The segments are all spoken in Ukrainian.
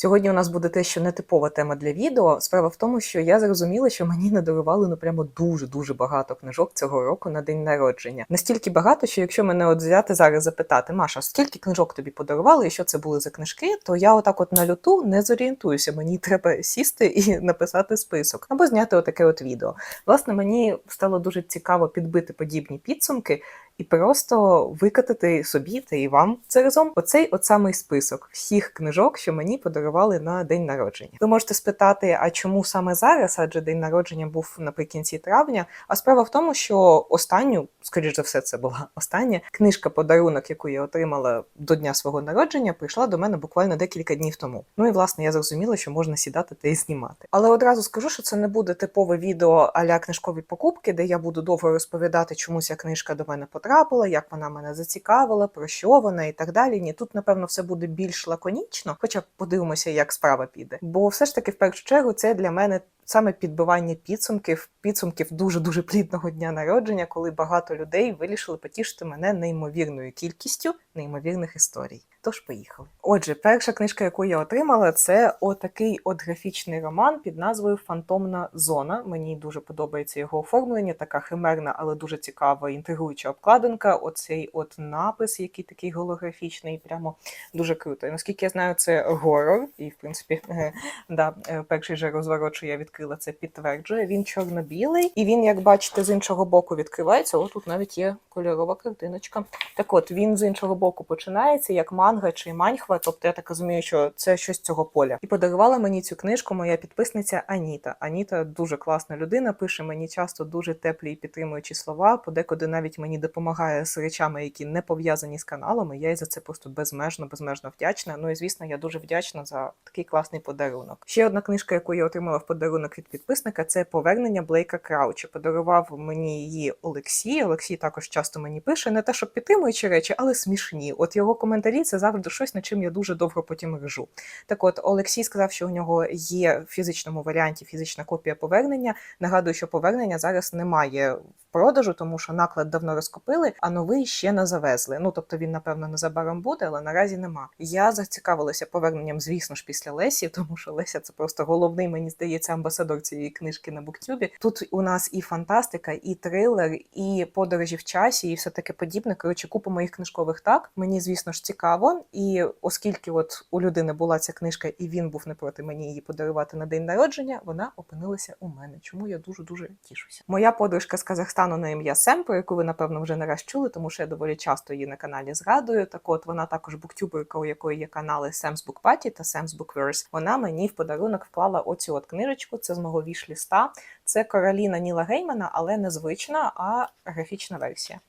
Сьогодні у нас буде те, що нетипова тема для відео. Справа в тому, що я зрозуміла, що мені не дарували ну прямо дуже дуже багато книжок цього року на день народження. Настільки багато, що якщо мене от взяти зараз запитати, Маша, скільки книжок тобі подарували, і що це були за книжки, то я отак от на люту не зорієнтуюся. Мені треба сісти і написати список або зняти отаке от відео. Власне, мені стало дуже цікаво підбити подібні підсумки і просто викатати собі та і вам це разом оцей от самий список всіх книжок, що мені подарували на день народження. Ви можете спитати, а чому саме зараз? Адже день народження був наприкінці травня. А справа в тому, що останню, скоріш за все, це була остання книжка подарунок, яку я отримала до дня свого народження, прийшла до мене буквально декілька днів тому. Ну і власне я зрозуміла, що можна сідати та й знімати. Але одразу скажу, що це не буде типове відео аля книжкові покупки, де я буду довго розповідати, чому ця книжка до мене потрапила, як вона мене зацікавила, про що вона і так далі. Ні, тут напевно все буде більш лаконічно, хоча подивимося, як справа піде. Бо все ж таки, в першу чергу, це для мене. Саме підбивання підсумків, підсумків дуже дуже плідного дня народження, коли багато людей вирішили потішити мене неймовірною кількістю неймовірних історій. Тож поїхали. Отже, перша книжка, яку я отримала, це отакий от графічний роман під назвою Фантомна зона. Мені дуже подобається його оформлення, така химерна, але дуже цікава, інтригуюча обкладинка. Оцей от напис, який такий голографічний, прямо дуже круто. Наскільки я знаю, це горор, і в принципі, да, е, перший же розворот, що я відкрила, це підтверджує. Він чорно-білий, і він, як бачите, з іншого боку відкривається. О, тут навіть є кольорова картиночка. Так от він з іншого боку починається як манга чи маньхва, тобто я так розумію, що це щось цього поля. І подарувала мені цю книжку моя підписниця Аніта. Аніта дуже класна людина, пише мені часто дуже теплі і підтримуючі слова. Подекуди навіть мені допомагає з речами, які не пов'язані з каналами. Я їй за це просто безмежно, безмежно вдячна. Ну і звісно, я дуже вдячна за такий класний подарунок. Ще одна книжка, яку я отримала в подарунок від підписника, це повернення Блейка Крауча. Подарував мені її Олексій. Олексій також часто мені пише не те, щоб підтримуючи речі, але смішні. От його коментарі це завжди щось, над чим я дуже довго потім ржу. Так от Олексій сказав, що у нього є в фізичному варіанті фізична копія повернення. Нагадую, що повернення зараз немає в продажу, тому що наклад давно розкупили, а новий ще не завезли. Ну тобто він, напевно, незабаром буде, але наразі нема. Я зацікавилася поверненням, звісно ж, після Лесі, тому що Леся це просто головний, мені здається, амбасадор цієї книжки на буктюбі. Тут у нас і фантастика, і трилер, і подорожі в часі, і все таке подібне. Коротше, купа моїх книжкових так. Мені, звісно ж, цікаво. І оскільки от у людини була ця книжка, і він був не проти мені її подарувати на день народження, вона опинилася у мене. Чому я дуже дуже тішуся. Моя подружка з Казахстану на ім'я Сем, про яку ви напевно вже не раз чули, тому що я доволі часто її на каналі згадую. Так от вона також буктюберка, у якої є канали Sam's Book Party та Sam's Bookverse. Вона мені в подарунок вклала оцю от книжечку. Це з мого вішліста. Це Короліна Ніла Геймана, але не звична, а графічна версія.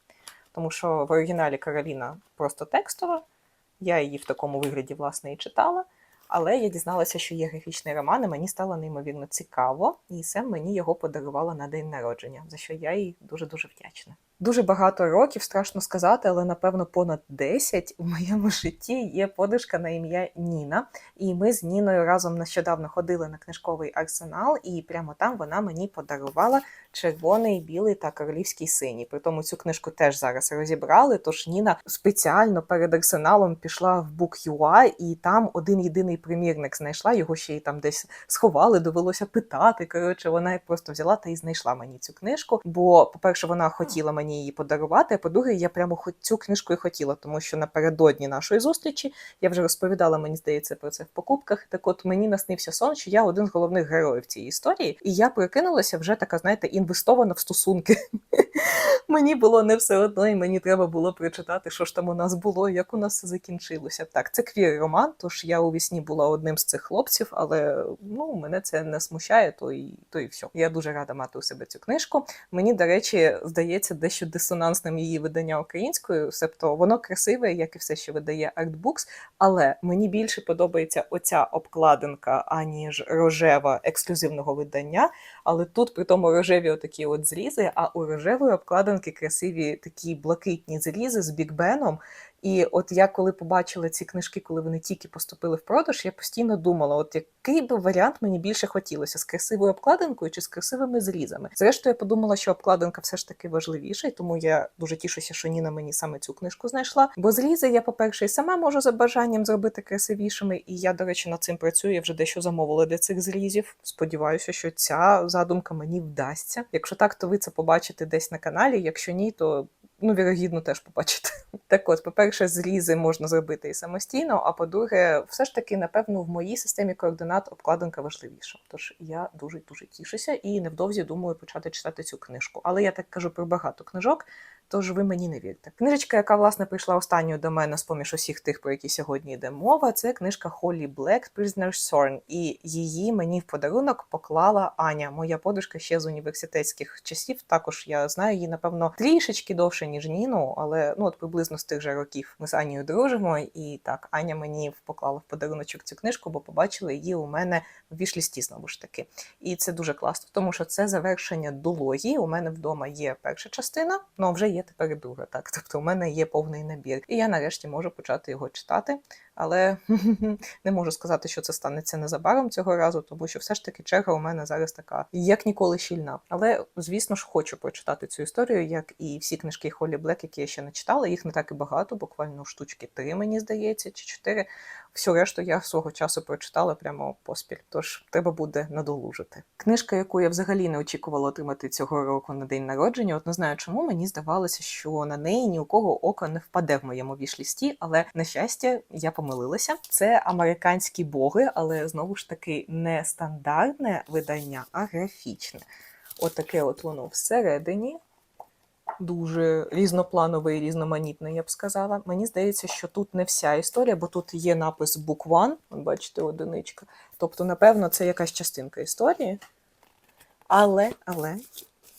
Тому що в оригіналі Кароліна просто текстова. Я її в такому вигляді, власне, і читала. Але я дізналася, що є графічний роман, і мені стало неймовірно цікаво, і Сем мені його подарувала на день народження, за що я їй дуже дуже вдячна. Дуже багато років, страшно сказати, але напевно понад 10 у моєму житті є подружка на ім'я Ніна. І ми з Ніною разом нещодавно ходили на книжковий арсенал, і прямо там вона мені подарувала червоний, білий та королівський синій. При тому цю книжку теж зараз розібрали. Тож Ніна спеціально перед арсеналом пішла в Book.ua і там один єдиний примірник знайшла. Його ще й там десь сховали, довелося питати. Коротше, вона просто взяла та і знайшла мені цю книжку. Бо, по-перше, вона хотіла мені її подарувати. А по-друге, я прямо хоч цю книжку і хотіла, тому що напередодні нашої зустрічі я вже розповідала, мені здається, про це в покупках. Так от мені наснився сон, що я один з головних героїв цієї історії, і я прикинулася вже така, знаєте, інвестована в стосунки. Мені було не все одно, і мені треба було прочитати, що ж там у нас було, як у нас все закінчилося. Так, це квір роман, тож я у вісні була одним з цих хлопців, але ну мене це не смущає, то і то і все. Я дуже рада мати у себе цю книжку. Мені, до речі, здається, дещо дисонансним її видання українською, себто воно красиве, як і все, що видає Artbooks, але мені більше подобається оця обкладинка, аніж рожева ексклюзивного видання. Але тут при тому рожеві отакі от зрізи, а у рожевої обкладинки красиві такі блакитні зрізи з бікбеном. І от я коли побачила ці книжки, коли вони тільки поступили в продаж, я постійно думала, от який би варіант мені більше хотілося з красивою обкладинкою чи з красивими зрізами. Зрештою, я подумала, що обкладинка все ж таки важливіша, і тому я дуже тішуся, що Ніна мені саме цю книжку знайшла. Бо зрізи я, по-перше, і сама можу за бажанням зробити красивішими. І я, до речі, над цим працюю. Я вже дещо замовила для цих зрізів. Сподіваюся, що ця задумка мені вдасться. Якщо так, то ви це побачите десь на каналі. Якщо ні, то ну, вірогідно, теж побачите. Так от, по-перше, зрізи можна зробити і самостійно, а по-друге, все ж таки, напевно, в моїй системі координат обкладинка важливіша. Тож я дуже дуже тішуся і невдовзі думаю почати читати цю книжку. Але я так кажу про багато книжок. Тож ви мені не вірте. Книжечка, яка власне прийшла останньою до мене з поміж усіх тих, про які сьогодні йде мова, це книжка Холлі Блек Prisoner's Thorn. І її мені в подарунок поклала Аня, моя подружка ще з університетських часів. Також я знаю її, напевно, трішечки довше, ніж Ніну, але ну от приблизно з тих же років ми з Анією дружимо. І так, Аня мені поклала в подаруночок цю книжку, бо побачила її у мене в вішлісті знову ж таки. І це дуже класно, тому що це завершення дології. У мене вдома є перша частина, ну вже є тепер і друга. Так, тобто у мене є повний набір, і я нарешті можу почати його читати. Але не можу сказати, що це станеться незабаром цього разу, тому що все ж таки черга у мене зараз така як ніколи щільна. Але звісно ж хочу прочитати цю історію, як і всі книжки Холі Блек, які я ще не читала. Їх не так і багато, буквально штучки три, мені здається, чи чотири. Всю решту я свого часу прочитала прямо поспіль, тож треба буде надолужити. Книжка, яку я взагалі не очікувала отримати цього року на день народження. От не знаю, чому мені здавалося, що на неї ні у кого око не впаде в моєму вішлісті, але на щастя, я помилилася. Це американські боги, але знову ж таки не стандартне видання, а графічне. Отаке от воно всередині дуже різнопланове і різноманітне, я б сказала. Мені здається, що тут не вся історія, бо тут є напис Book One, бачите, одиничка. Тобто, напевно, це якась частинка історії. Але, але.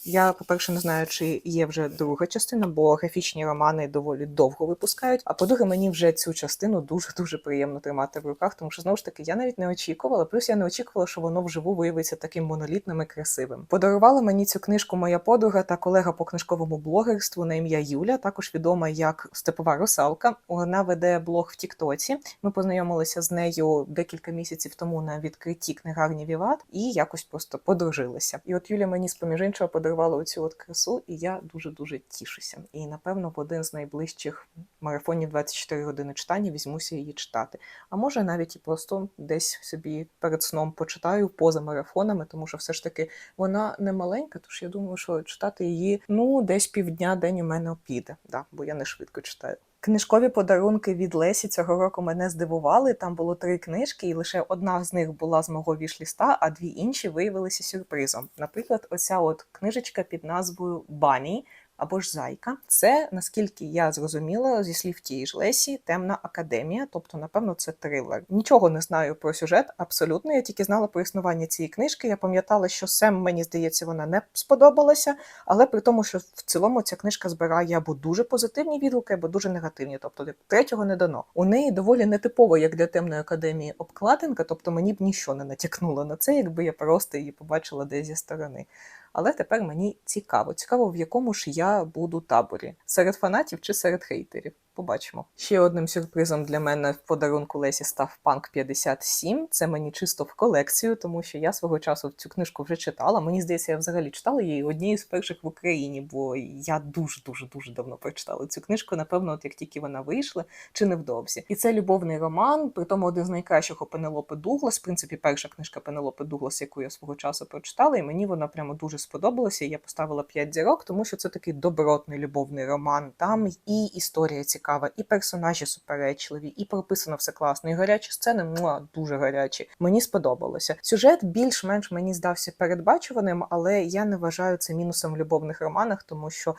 Я, по-перше, не знаю, чи є вже друга частина, бо графічні романи доволі довго випускають. А по-друге, мені вже цю частину дуже-дуже приємно тримати в руках, тому що знову ж таки я навіть не очікувала. Плюс я не очікувала, що воно вживу виявиться таким монолітним і красивим. Подарувала мені цю книжку моя подруга та колега по книжковому блогерству на ім'я Юля, також відома як Степова русалка. Вона веде блог в Тіктоці. Ми познайомилися з нею декілька місяців тому на відкритті книгарні Віват і якось просто подружилися. І от Юля мені з поміж іншого подарувала оцю от красу, і я дуже дуже тішуся. І напевно в один з найближчих марафонів 24 години читання візьмуся її читати. А може навіть і просто десь собі перед сном почитаю поза марафонами, тому що все ж таки вона не маленька, тож я думаю, що читати її ну десь півдня день у мене піде, да, бо я не швидко читаю. Книжкові подарунки від Лесі цього року мене здивували. Там було три книжки, і лише одна з них була з мого вішліста, а дві інші виявилися сюрпризом. Наприклад, оця от книжечка під назвою Бані або ж Зайка. Це, наскільки я зрозуміла, зі слів тієї ж Лесі, темна академія, тобто, напевно, це трилер. Нічого не знаю про сюжет, абсолютно. Я тільки знала про існування цієї книжки. Я пам'ятала, що Сем, мені здається, вона не сподобалася, але при тому, що в цілому ця книжка збирає або дуже позитивні відгуки, або дуже негативні. Тобто третього не дано. У неї доволі нетипово, як для темної академії, обкладинка, тобто мені б нічого не натякнуло на це, якби я просто її побачила десь зі сторони. Але тепер мені цікаво. Цікаво, в якому ж я буду таборі серед фанатів чи серед хейтерів. Побачимо. Ще одним сюрпризом для мене в подарунку Лесі став Панк 57. Це мені чисто в колекцію, тому що я свого часу цю книжку вже читала. Мені здається, я взагалі читала її однією з перших в Україні, бо я дуже дуже дуже давно прочитала цю книжку. Напевно, от як тільки вона вийшла, чи невдовзі. І це любовний роман, при тому один з найкращих у Пенелопи Дуглас. В принципі, перша книжка Пенелопи Дуглас, яку я свого часу прочитала, і мені вона прямо дуже сподобалася. Я поставила 5 зірок, тому що це такий добротний любовний роман. Там і історія цікава, і персонажі суперечливі, і прописано все класно. І гарячі сцени муа, дуже гарячі. Мені сподобалося. Сюжет більш-менш мені здався передбачуваним, але я не вважаю це мінусом в любовних романах, тому що.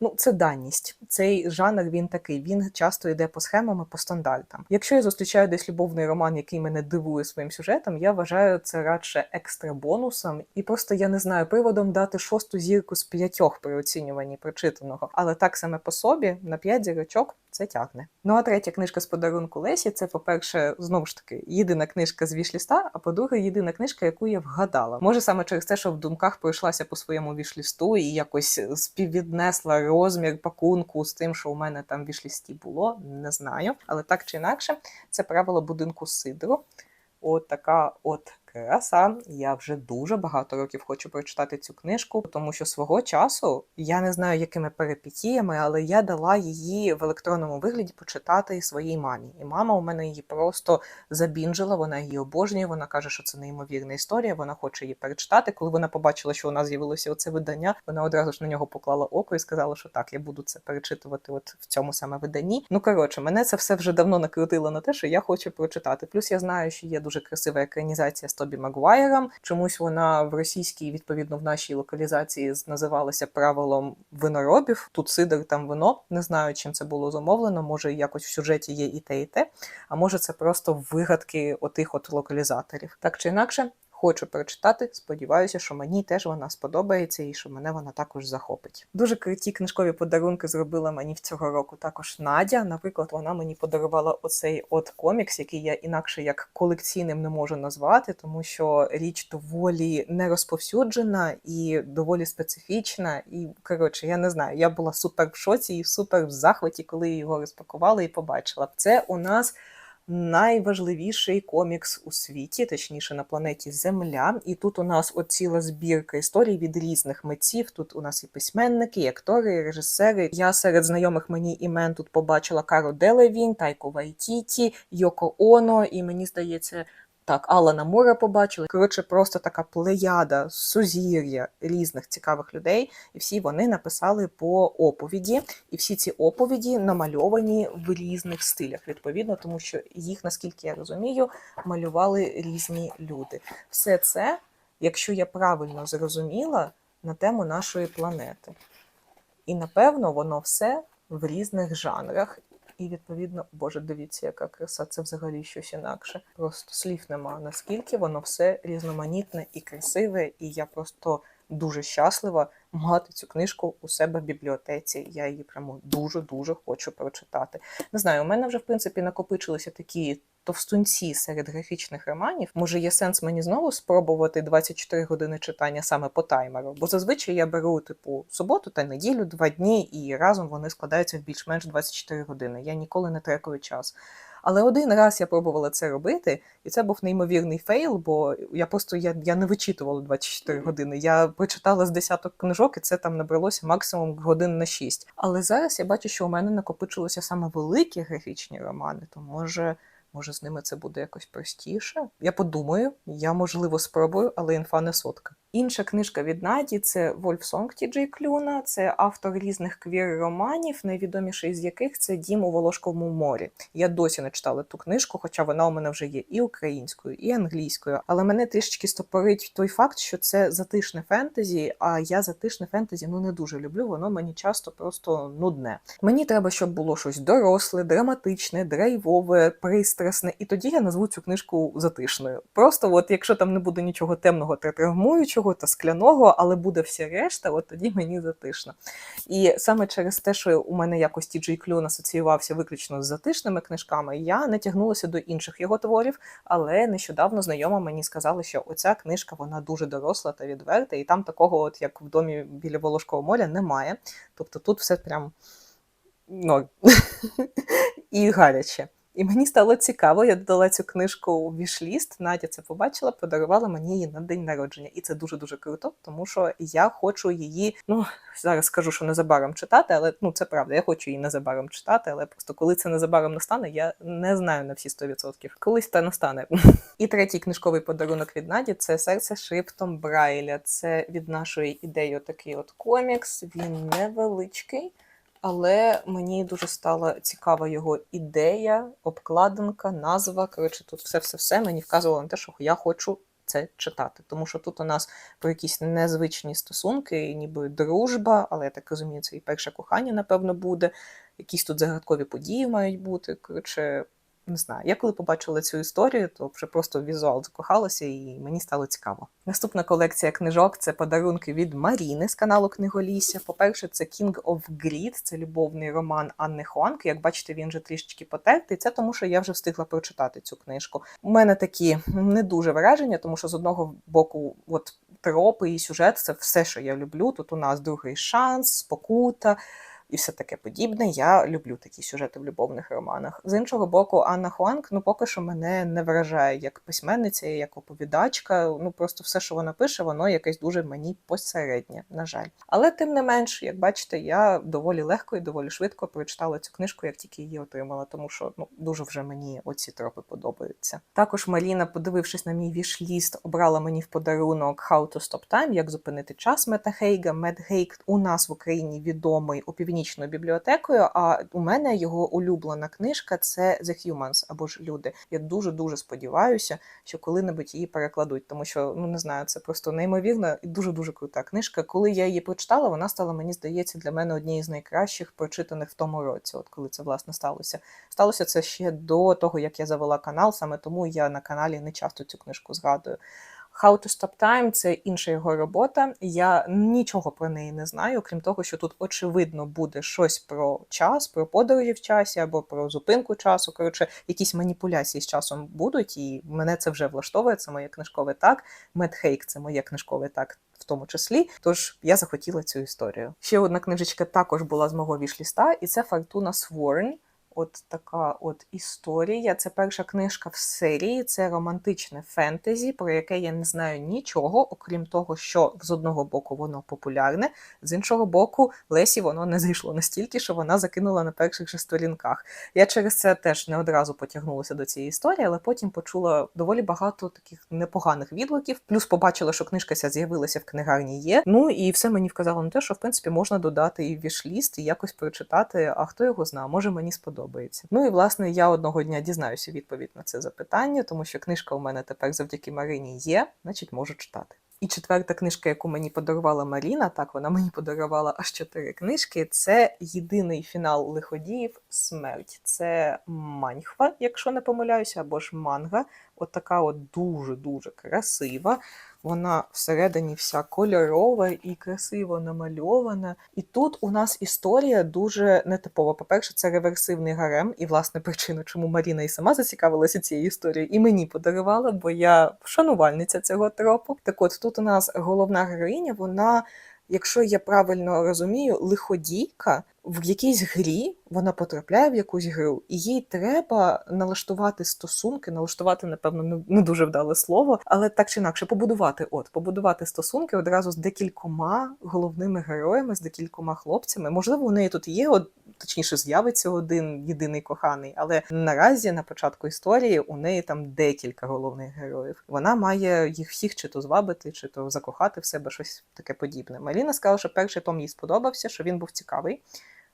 Ну, це даність. Цей жанр він такий. Він часто йде по схемам і по стандартам. Якщо я зустрічаю десь любовний роман, який мене дивує своїм сюжетом, я вважаю це радше екстра бонусом, і просто я не знаю приводом дати шосту зірку з п'ятьох при оцінюванні прочитаного. Але так саме по собі на п'ять зірочок це тягне. Ну а третя книжка з подарунку Лесі це, по-перше, знову ж таки, єдина книжка з вішліста, а по-друге, єдина книжка, яку я вгадала. Може саме через те, що в думках пройшлася по своєму вішлісту і якось співвіднесла розмір пакунку з тим, що у мене там в вішлісті було, не знаю. Але так чи інакше, це правило будинку Сидору. От така от краса. Я вже дуже багато років хочу прочитати цю книжку, тому що свого часу я не знаю, якими перипетіями, але я дала її в електронному вигляді почитати своїй мамі. І мама у мене її просто забінжила. Вона її обожнює. Вона каже, що це неймовірна історія. Вона хоче її перечитати. Коли вона побачила, що у нас з'явилося оце видання, вона одразу ж на нього поклала око і сказала, що так, я буду це перечитувати от в цьому саме виданні. Ну коротше, мене це все вже давно накрутило на те, що я хочу прочитати. Плюс я знаю, що є дуже красива екранізація з Тобі Магуайром. Чомусь вона в російській, відповідно, в нашій локалізації називалася правилом виноробів. Тут сидр, там вино. Не знаю, чим це було замовлено. Може, якось в сюжеті є і те, і те. А може, це просто вигадки отих от локалізаторів. Так чи інакше. Хочу прочитати, сподіваюся, що мені теж вона сподобається і що мене вона також захопить. Дуже круті книжкові подарунки зробила мені в цього року також Надя. Наприклад, вона мені подарувала оцей от комікс, який я інакше як колекційним не можу назвати, тому що річ доволі не розповсюджена і доволі специфічна. І коротше, я не знаю, я була супер в шоці і супер в захваті, коли його розпакувала і побачила. Це у нас найважливіший комікс у світі, точніше на планеті Земля. І тут у нас от ціла збірка історій від різних митців. Тут у нас і письменники, і актори, і режисери. Я серед знайомих мені імен тут побачила Каро Делевін, Тайко Вайтіті, Йоко Оно, і мені здається. Так, Алана Мура побачили. Коротше, просто така плеяда, сузір'я різних цікавих людей, і всі вони написали по оповіді, і всі ці оповіді намальовані в різних стилях, відповідно, тому що їх, наскільки я розумію, малювали різні люди. Все це, якщо я правильно зрозуміла, на тему нашої планети. І напевно воно все в різних жанрах. І відповідно, боже, дивіться, яка краса, це взагалі щось інакше. Просто слів нема. Наскільки воно все різноманітне і красиве, і я просто дуже щаслива мати цю книжку у себе в бібліотеці. Я її прямо дуже дуже хочу прочитати. Не знаю, у мене вже в принципі накопичилися такі. Товстунці серед графічних романів, може є сенс мені знову спробувати 24 години читання саме по таймеру, бо зазвичай я беру типу суботу та неділю, два дні, і разом вони складаються в більш-менш 24 години. Я ніколи не трекую час. Але один раз я пробувала це робити, і це був неймовірний фейл, бо я просто я, я не вичитувала 24 години. Я прочитала з десяток книжок, і це там набралося максимум годин на 6. Але зараз я бачу, що у мене накопичилося саме великі графічні романи, то може. Може, з ними це буде якось простіше? Я подумаю, я можливо спробую, але інфа не сотка. Інша книжка від Наді це Вольфсонг Ті Джей Клюна. Це автор різних квір-романів, найвідоміший з яких це Дім у Волошковому морі. Я досі не читала ту книжку, хоча вона у мене вже є і українською, і англійською. Але мене трішечки стопорить той факт, що це затишне фентезі. А я затишне фентезі ну не дуже люблю. Воно мені часто просто нудне. Мені треба, щоб було щось доросле, драматичне, драйвове, пристрасне, і тоді я назву цю книжку затишною. Просто, от якщо там не буде нічого темного та травмуючого та скляного, але буде вся решта, от тоді мені затишно. І саме через те, що у мене якось Ті Джей Клюн асоціювався виключно з затишними книжками, я не тягнулася до інших його творів, але нещодавно знайома мені сказала, що оця книжка вона дуже доросла та відверта, і там такого, от як в домі біля Волошкового моря, немає. Тобто тут все прям ноль. і гаряче. І мені стало цікаво, я додала цю книжку у вішліст. Надя це побачила, подарувала мені її на день народження. І це дуже-дуже круто, тому що я хочу її. Ну, зараз скажу, що незабаром читати, але ну це правда, я хочу її незабаром читати, але просто коли це незабаром настане, я не знаю на всі 100%. Колись та настане. І третій книжковий подарунок від Наді це серце шрифтом Брайля. Це від нашої ідеї такий от комікс. Він невеличкий. Але мені дуже стала цікава його ідея, обкладинка, назва. Коротше, тут все-все-все мені вказувало на те, що я хочу це читати. Тому що тут у нас про якісь незвичні стосунки, ніби дружба, але я так розумію, це і перше кохання, напевно, буде. Якісь тут загадкові події мають бути. Коротше, не знаю. Я коли побачила цю історію, то вже просто візуал закохалася і мені стало цікаво. Наступна колекція книжок це подарунки від Маріни з каналу Книголісся. По-перше, це King of Greed, це любовний роман Анни Хуанк. Як бачите, він вже трішечки потертий. Це тому, що я вже встигла прочитати цю книжку. У мене такі не дуже враження, тому що з одного боку, от тропи і сюжет це все, що я люблю. Тут у нас другий шанс, спокута. І все таке подібне. Я люблю такі сюжети в любовних романах. З іншого боку, Анна Хуанг ну поки що мене не вражає як письменниця, як оповідачка. Ну просто все, що вона пише, воно якесь дуже мені посереднє, на жаль. Але тим не менш, як бачите, я доволі легко і доволі швидко прочитала цю книжку, як тільки її отримала, тому що ну дуже вже мені оці тропи подобаються. Також Маріна, подивившись на мій вішліст, обрала мені в подарунок How to Stop Time, як зупинити час Мета Хейга. Мед Хейг у нас в Україні відомий у північною бібліотекою. А у мене його улюблена книжка це The Humans або ж люди. Я дуже дуже сподіваюся, що коли-небудь її перекладуть, тому що ну не знаю, це просто неймовірна і дуже дуже крута книжка. Коли я її прочитала, вона стала мені здається для мене однією з найкращих прочитаних в тому році. От коли це власне сталося. Сталося це ще до того, як я завела канал, саме тому я на каналі не часто цю книжку згадую. How to Stop Time – це інша його робота. Я нічого про неї не знаю, крім того, що тут очевидно буде щось про час, про подорожі в часі або про зупинку часу. Коротше, якісь маніпуляції з часом будуть, і мене це вже влаштовує. Це моє книжкове так. Медхейк це моє книжкове так. В тому числі, тож я захотіла цю історію. Ще одна книжечка також була з мого вішліста, і це Фортуна Sworn. От така от історія. Це перша книжка в серії, це романтичне фентезі, про яке я не знаю нічого, окрім того, що з одного боку воно популярне, з іншого боку, Лесі воно не зайшло настільки, що вона закинула на перших же сторінках. Я через це теж не одразу потягнулася до цієї історії, але потім почула доволі багато таких непоганих відгуків. Плюс побачила, що книжка ця з'явилася в книгарні є. Ну і все мені вказало на те, що в принципі можна додати і в вішліст, і якось прочитати. А хто його знає, може мені сподобається подобається. Ну і власне я одного дня дізнаюся відповідь на це запитання, тому що книжка у мене тепер завдяки Марині є, значить можу читати. І четверта книжка, яку мені подарувала Маріна, так вона мені подарувала аж чотири книжки. Це єдиний фінал лиходіїв смерть. Це маньхва, якщо не помиляюся, або ж манга. От от дуже-дуже красива. Вона всередині вся кольорова і красиво намальована. І тут у нас історія дуже нетипова. По-перше, це реверсивний гарем, і власне причина, чому Маріна і сама зацікавилася цією історією, і мені подарувала, бо я шанувальниця цього тропу. Так от тут у нас головна героїня, вона. Якщо я правильно розумію, лиходійка в якійсь грі вона потрапляє в якусь гру, і їй треба налаштувати стосунки, налаштувати, напевно, не дуже вдале слово, але так чи інакше побудувати, от побудувати стосунки одразу з декількома головними героями, з декількома хлопцями. Можливо, у неї тут є от. Точніше, з'явиться один єдиний коханий, але наразі на початку історії у неї там декілька головних героїв. Вона має їх всіх чи то звабити, чи то закохати в себе щось таке подібне. Маріна сказала, що перший том їй сподобався, що він був цікавий.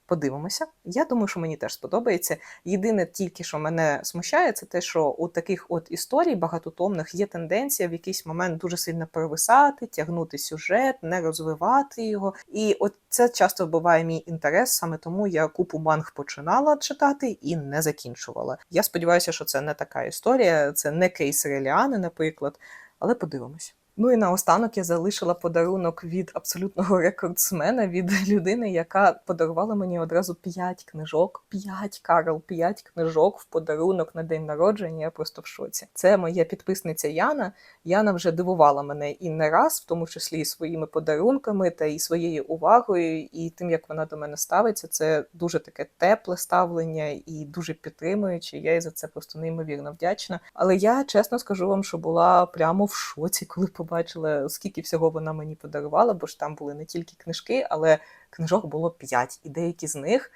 Подивимося. Я думаю, що мені теж сподобається. Єдине тільки, що мене смущає, це те, що у таких от історій багатотомних є тенденція в якийсь момент дуже сильно провисати, тягнути сюжет, не розвивати його. І от це часто вбиває мій інтерес, саме тому я купу манг починала читати і не закінчувала. Я сподіваюся, що це не така історія, це не кейс Реліани, наприклад, але подивимось. Ну і наостанок я залишила подарунок від абсолютного рекордсмена, від людини, яка подарувала мені одразу 5 книжок. 5, Карл, 5 книжок в подарунок на день народження. Я просто в шоці. Це моя підписниця Яна. Яна вже дивувала мене і не раз, в тому числі і своїми подарунками та і своєю увагою, і тим, як вона до мене ставиться. Це дуже таке тепле ставлення і дуже підтримуюче. Я їй за це просто неймовірно вдячна. Але я чесно скажу вам, що була прямо в шоці, коли побачила, скільки всього вона мені подарувала, бо ж там були не тільки книжки, але книжок було п'ять, і деякі з них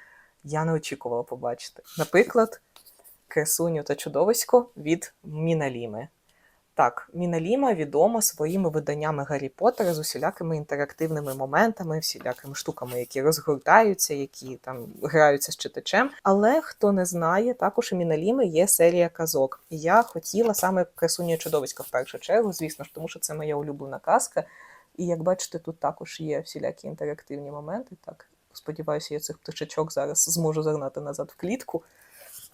я не очікувала побачити. Наприклад, красуню та чудовисько від Міналіми. Так, Міналіма відома своїми виданнями Гаррі Поттера з усілякими інтерактивними моментами, всілякими штуками, які розгортаються, які там граються з читачем. Але хто не знає, також у Міналіми є серія казок. І я хотіла саме красуню чудовиська в першу чергу, звісно ж, тому що це моя улюблена казка. І як бачите, тут також є всілякі інтерактивні моменти. Так, сподіваюся, я цих пташечок зараз зможу загнати назад в клітку.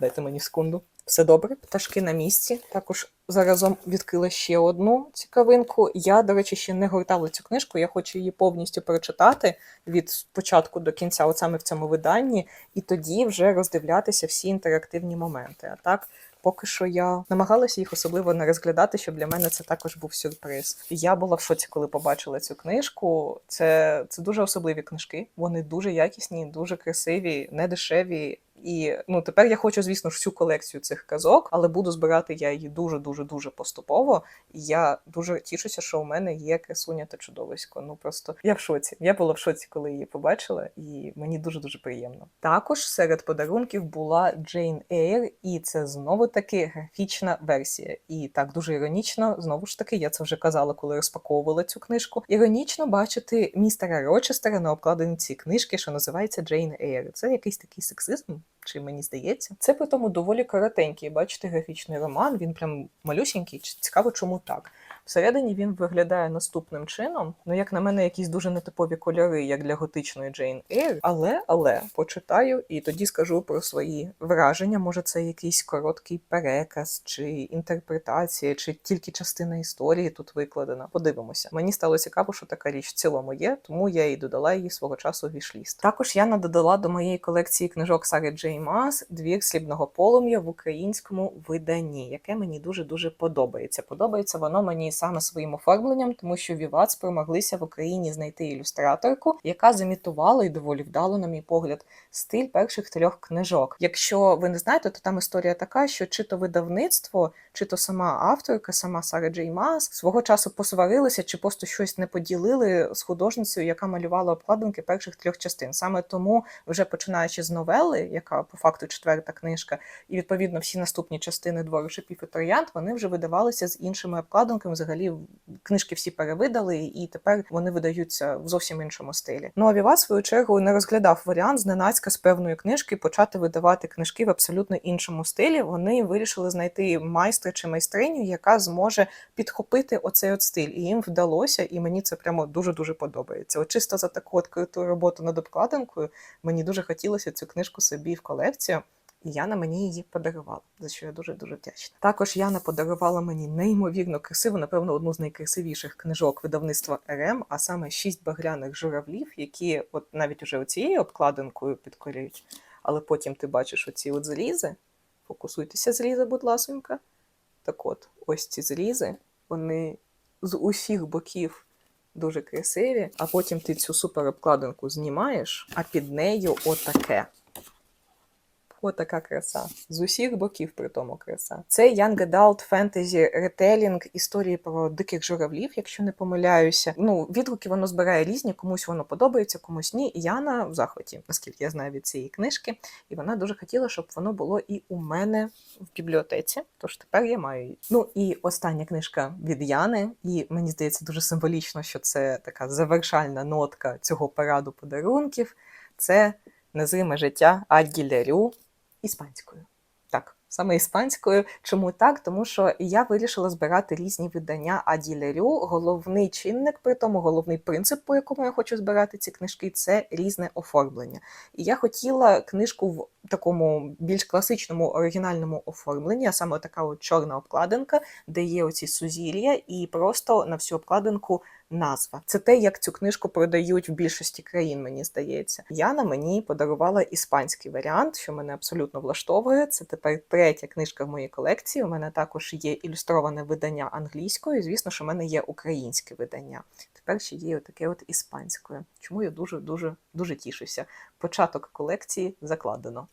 Дайте мені секунду. Все добре, пташки на місці. Також заразом відкрила ще одну цікавинку. Я, до речі, ще не гортала цю книжку. Я хочу її повністю прочитати від початку до кінця, от саме в цьому виданні, і тоді вже роздивлятися всі інтерактивні моменти. А так, поки що я намагалася їх особливо не розглядати, щоб для мене це також був сюрприз. Я була в шоці, коли побачила цю книжку. Це, це дуже особливі книжки. Вони дуже якісні, дуже красиві, не дешеві. І ну тепер я хочу, звісно всю колекцію цих казок, але буду збирати я її дуже дуже дуже поступово. І я дуже тішуся, що у мене є красуня та чудовисько. Ну просто я в шоці. Я була в шоці, коли її побачила, і мені дуже дуже приємно. Також серед подарунків була Джейн Ейр, і це знову таки графічна версія. І так дуже іронічно, знову ж таки, я це вже казала, коли розпаковувала цю книжку. Іронічно бачити містера Рочестера на обкладинці книжки, що називається Джейн Ейр. Це якийсь такий сексизм. Чи мені здається, це при тому доволі коротенький. Бачите, графічний роман. Він прям малюсінький. Цікаво, чому так. Всередині він виглядає наступним чином. Ну, як на мене, якісь дуже нетипові кольори, як для готичної Джейн Ейр. Але, але почитаю і тоді скажу про свої враження. Може, це якийсь короткий переказ, чи інтерпретація, чи тільки частина історії тут викладена. Подивимося. Мені стало цікаво, що така річ в цілому є, тому я і додала її свого часу в вішліст. Також я надодала до моєї колекції книжок Сари Джей Мас двір слібного полум'я в українському виданні, яке мені дуже дуже подобається. Подобається воно мені саме своїм оформленням, тому що Віват спромоглися в Україні знайти ілюстраторку, яка замітувала і доволі вдало, на мій погляд, стиль перших трьох книжок. Якщо ви не знаєте, то там історія така, що чи то видавництво, чи то сама авторка, сама Сара Джей Мас свого часу посварилися, чи просто щось не поділили з художницею, яка малювала обкладинки перших трьох частин. Саме тому, вже починаючи з новели, яка по факту четверта книжка, і відповідно всі наступні частини двору шипів і троянд, вони вже видавалися з іншими обкладинками. Взагалі книжки всі перевидали, і тепер вони видаються в зовсім іншому стилі. Ну а Віва, в свою чергу, не розглядав варіант зненацька з певної книжки почати видавати книжки в абсолютно іншому стилі. Вони вирішили знайти майстра чи майстриню, яка зможе підхопити оцей от стиль. І їм вдалося, і мені це прямо дуже дуже подобається. От чисто за таку от круту роботу над обкладинкою мені дуже хотілося цю книжку собі в колекцію. Яна мені її подарувала, за що я дуже дуже вдячна. Також Яна подарувала мені неймовірно красиву, напевно, одну з найкрасивіших книжок видавництва РМ, а саме шість багряних журавлів, які от навіть уже оцією обкладинкою підкорюють. Але потім ти бачиш оці от зрізи. Фокусуйтеся зрізи, будь ласенька. Так от, ось ці зрізи, вони з усіх боків дуже красиві, а потім ти цю супер обкладинку знімаєш, а під нею отаке. Отака краса. З усіх боків при тому краса. Це Young Adult Fantasy Retelling історії про диких журавлів, якщо не помиляюся. Ну, відгуки воно збирає різні, комусь воно подобається, комусь ні. Яна в захваті, наскільки я знаю від цієї книжки. І вона дуже хотіла, щоб воно було і у мене в бібліотеці. Тож тепер я маю її. Ну і остання книжка від Яни. І мені здається, дуже символічно, що це така завершальна нотка цього параду подарунків. Це незриме життя Адді Лерю іспанською. Так, саме іспанською. Чому так? Тому що я вирішила збирати різні видання Аді Лерю. Головний чинник, при тому головний принцип, по якому я хочу збирати ці книжки, це різне оформлення. І я хотіла книжку в такому більш класичному оригінальному оформленні, а саме така от чорна обкладинка, де є оці сузір'я, і просто на всю обкладинку назва. Це те, як цю книжку продають в більшості країн, мені здається. Яна мені подарувала іспанський варіант, що мене абсолютно влаштовує. Це тепер третя книжка в моїй колекції. У мене також є ілюстроване видання англійською. Звісно, що в мене є українське видання. Тепер ще є таке от іспанською. Чому я дуже дуже дуже тішуся. Початок колекції закладено.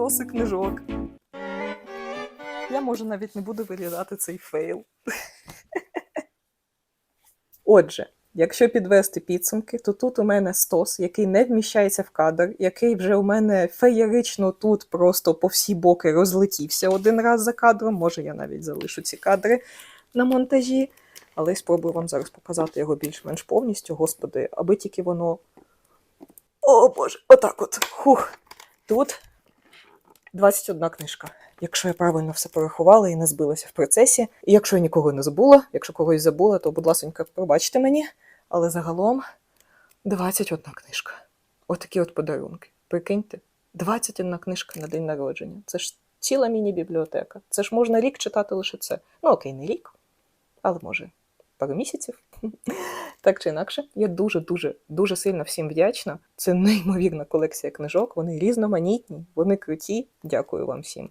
Стоси книжок. Я може навіть не буду виглядати цей фейл. Отже, якщо підвести підсумки, то тут у мене стос, який не вміщається в кадр, який вже у мене феєрично тут просто по всі боки розлетівся один раз за кадром. Може, я навіть залишу ці кадри на монтажі, але спробую вам зараз показати його більш-менш повністю. Господи, аби тільки воно. О Боже, отак от. Хух. Тут 21 книжка. якщо я правильно все порахувала і не збилася в процесі. І якщо я нікого не забула, якщо когось забула, то, будь ласка, пробачте мені. Але загалом 21 книжка. Отакі от подарунки. Прикиньте, 21 книжка на день народження. Це ж ціла міні-бібліотека. Це ж можна рік читати лише це. Ну окей, не рік, але може пару місяців. Так чи інакше, я дуже дуже дуже сильно всім вдячна. Це неймовірна колекція книжок. Вони різноманітні, вони круті. Дякую вам всім.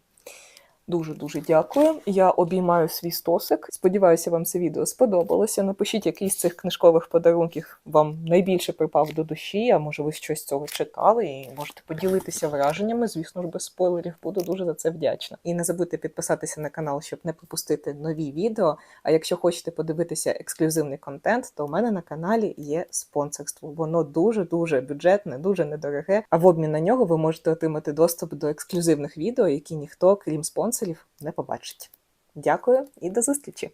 Дуже дуже дякую. Я обіймаю свій стосик. Сподіваюся, вам це відео сподобалося. Напишіть, який з цих книжкових подарунків вам найбільше припав до душі. А може, ви щось цього читали і можете поділитися враженнями. Звісно ж, без спойлерів. Буду дуже за це вдячна. І не забудьте підписатися на канал, щоб не пропустити нові відео. А якщо хочете подивитися ексклюзивний контент, то у мене на каналі є спонсорство. Воно дуже дуже бюджетне, дуже недороге. А в обмін на нього ви можете отримати доступ до ексклюзивних відео, які ніхто, крім спонсорів, не побачить. Дякую і до зустрічі!